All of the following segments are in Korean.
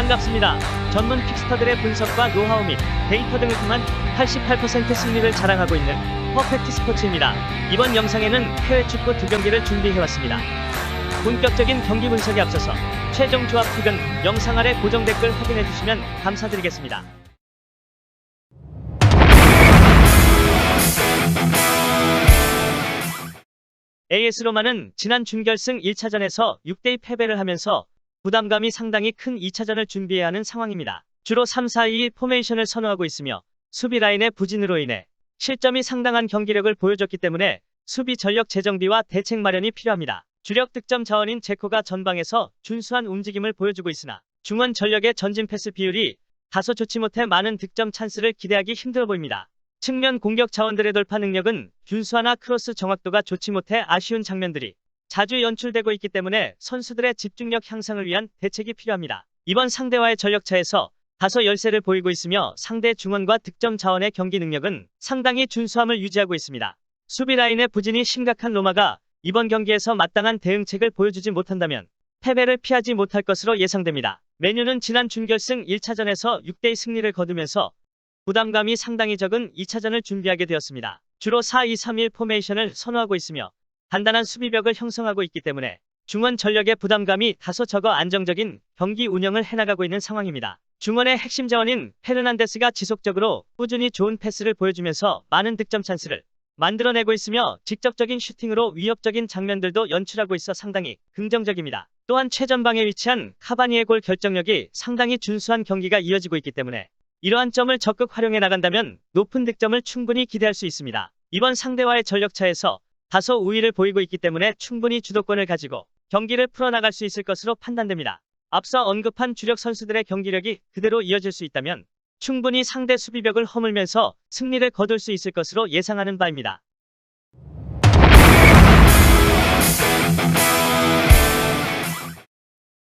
반갑습니다. 전문 픽스터들의 분석과 노하우 및 데이터 등을 통한 88% 승리를 자랑하고 있는 퍼펙트 스포츠입니다. 이번 영상에는 해외 축구 두 경기를 준비해왔습니다. 본격적인 경기 분석에 앞서서 최종 조합 픽은 영상 아래 고정 댓글 확인해주시면 감사드리겠습니다. AS 로마는 지난 준결승 1차전에서 6대2 패배를 하면서 부담감이 상당히 큰 2차전을 준비해야 하는 상황입니다. 주로 3-4-2 포메이션을 선호하고 있으며 수비 라인의 부진으로 인해 실점이 상당한 경기력을 보여줬기 때문에 수비 전력 재정비와 대책 마련이 필요합니다. 주력 득점 자원인 제코가 전방에서 준수한 움직임을 보여주고 있으나 중원 전력의 전진 패스 비율이 다소 좋지 못해 많은 득점 찬스를 기대하기 힘들어 보입니다. 측면 공격 자원들의 돌파 능력은 균수하나 크로스 정확도가 좋지 못해 아쉬운 장면들이 자주 연출되고 있기 때문에 선수들의 집중력 향상을 위한 대책이 필요합니다. 이번 상대와의 전력차에서 다소 열세를 보이고 있으며 상대 중원과 득점 자원의 경기 능력은 상당히 준수함을 유지하고 있습니다. 수비 라인의 부진이 심각한 로마가 이번 경기에서 마땅한 대응책을 보여주지 못한다면 패배를 피하지 못할 것으로 예상됩니다. 메뉴는 지난 준결승 1차전에서 6대2 승리를 거두면서 부담감이 상당히 적은 2차전을 준비하게 되었습니다. 주로 4-2-3-1 포메이션을 선호하고 있으며 단단한 수비벽을 형성하고 있기 때문에 중원 전력의 부담감이 다소 적어 안정적인 경기 운영을 해나가고 있는 상황입니다. 중원의 핵심 자원인 페르난데스가 지속적으로 꾸준히 좋은 패스를 보여주면서 많은 득점 찬스를 만들어내고 있으며 직접적인 슈팅으로 위협적인 장면들도 연출하고 있어 상당히 긍정적입니다. 또한 최전방에 위치한 카바니의 골 결정력이 상당히 준수한 경기가 이어지고 있기 때문에 이러한 점을 적극 활용해 나간다면 높은 득점을 충분히 기대할 수 있습니다. 이번 상대와의 전력차에서 다소 우위를 보이고 있기 때문에 충분히 주도권을 가지고 경기를 풀어나갈 수 있을 것으로 판단됩니다. 앞서 언급한 주력 선수들의 경기력이 그대로 이어질 수 있다면 충분히 상대 수비벽을 허물면서 승리를 거둘 수 있을 것으로 예상하는 바입니다.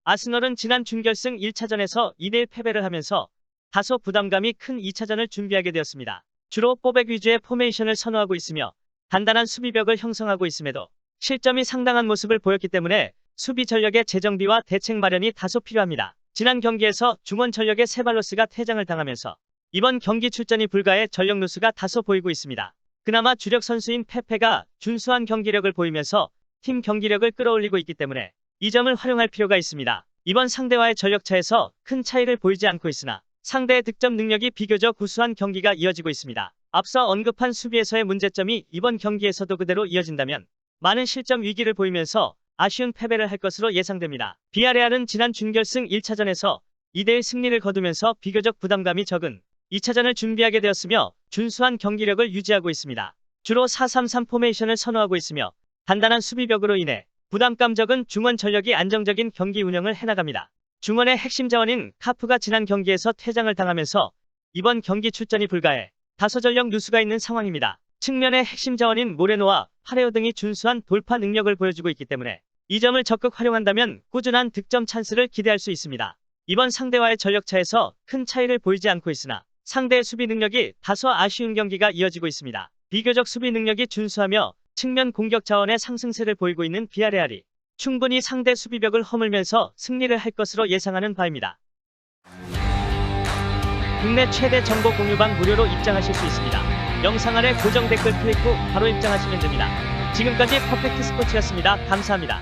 아스널은 지난 준결승 1차전에서 2대1 패배를 하면서 다소 부담감이 큰 2차전을 준비하게 되었습니다. 주로 뽀백 위주의 포메이션을 선호하고 있으며 단단한 수비벽을 형성하고 있음에도 실점이 상당한 모습을 보였기 때문에 수비 전력의 재정비와 대책 마련이 다소 필요합니다. 지난 경기에서 중원 전력의 세발로스가 퇴장을 당하면서 이번 경기 출전이 불가해 전력 누수가 다소 보이고 있습니다. 그나마 주력 선수인 페페가 준수한 경기력을 보이면서 팀 경기력을 끌어올리고 있기 때문에 이 점을 활용할 필요가 있습니다. 이번 상대와의 전력차에서 큰 차이를 보이지 않고 있으나 상대의 득점 능력이 비교적 우수한 경기가 이어지고 있습니다. 앞서 언급한 수비에서의 문제점이 이번 경기에서도 그대로 이어진다면 많은 실점 위기를 보이면서 아쉬운 패배를 할 것으로 예상됩니다. 비아레알은 지난 준결승 1차전에서 2대1 승리를 거두면서 비교적 부담감이 적은 2차전을 준비하게 되었으며 준수한 경기력을 유지하고 있습니다. 주로 4-3-3 포메이션을 선호하고 있으며 단단한 수비벽으로 인해 부담감 적은 중원 전력이 안정적인 경기 운영을 해나갑니다. 중원의 핵심 자원인 카프가 지난 경기에서 퇴장을 당하면서 이번 경기 출전이 불가해 다소 전력 누수가 있는 상황입니다. 측면의 핵심 자원인 모레노와 파레오 등이 준수한 돌파 능력을 보여주고 있기 때문에 이 점을 적극 활용한다면 꾸준한 득점 찬스를 기대할 수 있습니다. 이번 상대와의 전력차에서 큰 차이를 보이지 않고 있으나 상대의 수비 능력이 다소 아쉬운 경기가 이어지고 있습니다. 비교적 수비 능력이 준수하며 측면 공격 자원의 상승세를 보이고 있는 비아레알이 충분히 상대 수비벽을 허물면서 승리를 할 것으로 예상하는 바입니다. 국내 최대 정보 공유방 무료로 입장하실 수 있습니다. 영상 아래 고정 댓글 클릭 후 바로 입장하시면 됩니다. 지금까지 퍼펙트 스포츠였습니다. 감사합니다.